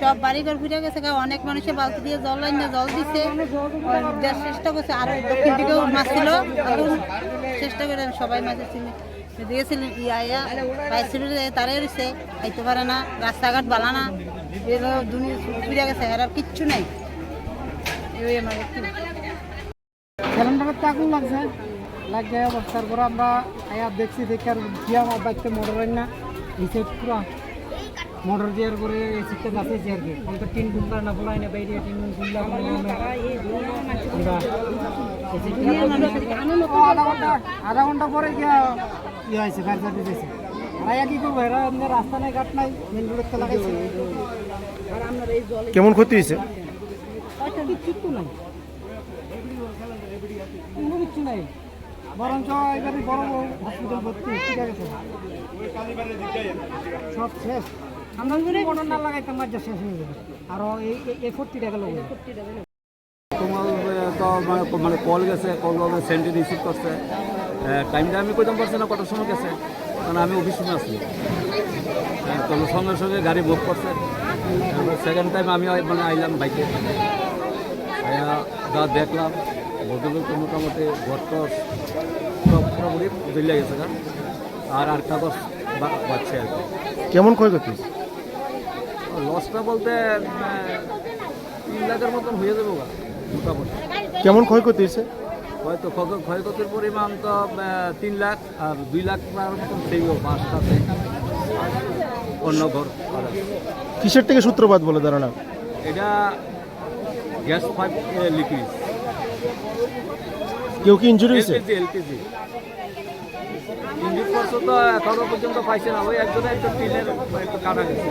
সব বাড়িঘর ফিরে গেছে গা, অনেক মানুষে বালতি দিয়ে জল লাইন জল দিছে। চেষ্টা করছে আর দক্ষিণ দিকেও মাছ ছিল এখন চেষ্টা করে সবাই মাছের চিনি। ইয়া পাইছিল তারাই রয়েছে খাইতে পারে না, রাস্তাঘাট বালা না দুনিয়া গেছে, আর কিচ্ছু নাই। আগুন লাগছে। লাগে অবস্থার পরে আমরা আয়া দেখছি, দেখে আর গিয়ে আমার বাইকটা মোটর না। সাইড পুরা। মোটর দেওয়ার করে সিটটা বাঁচেছি আর কি। কিন্তু তিন ঘণ্টা না ফলাই না বাইরে তিন ঘণ্টা আধা ঘণ্টা আধা ঘণ্টা পরে গিয়া ইয়ে হয়েছে ফায়ার সার্ভিস হয়েছে আয়া কি করব? এরা রাস্তা নাই ঘাট নাই মেন রোডের তো লাগাইছে। কেমন ক্ষতি হয়েছে? কিচ্ছু নাই। কোনো কিচ্ছু নাই। বরঞ্চ এবারে বড় হসপিটাল ভর্তি ঠিক আছে সব শেষ। আমরা যদি মোটর না লাগাইতাম মাঝে শেষ হয়ে যাবে। আরও এই এই ফোর্টি টাকা লোক তোমার তো মানে মানে কল গেছে কল গেছে সেন্টে রিসিভ করছে। টাইমটা আমি কইতাম পারছি না কটার সময় গেছে। কারণ আমি অফিস রুমে আছি। তো সঙ্গে সঙ্গে গাড়ি বুক করছে। সেকেন্ড টাইম আমি মানে আইলাম বাইকে। যা দেখলাম ভদ্রলোক মোটামুটি ঘরট সব মোটামুটি জ্বলিয়ে গেছে আর আর কাগজ বা- বাচ্চা আর কি। কেমন ক্ষয়ক্ষতি? লসটা বলতে তিন লাখের মতন হয়ে যাব মোটামুটি। কেমন ক্ষয়ক্ষতি হয়েছে? হয়তো ক্ষয়- ক্ষয়ক্ষতির পরিমাণ তো তিন লাখ আর দুই লাখ টাকার মতন অন্য ঘর। কিসের থেকে সূত্রপাত বলে ধারণা? এটা গ্যাস পাইপ লিকুইড কেউ কি ইঞ্জুরি হয়েছে? LPG LPG. ইঞ্জিন খরচ তো এখনও পর্যন্ত পাইছে না ওই একজনে একটু টিনের একটু কাটা গেছে।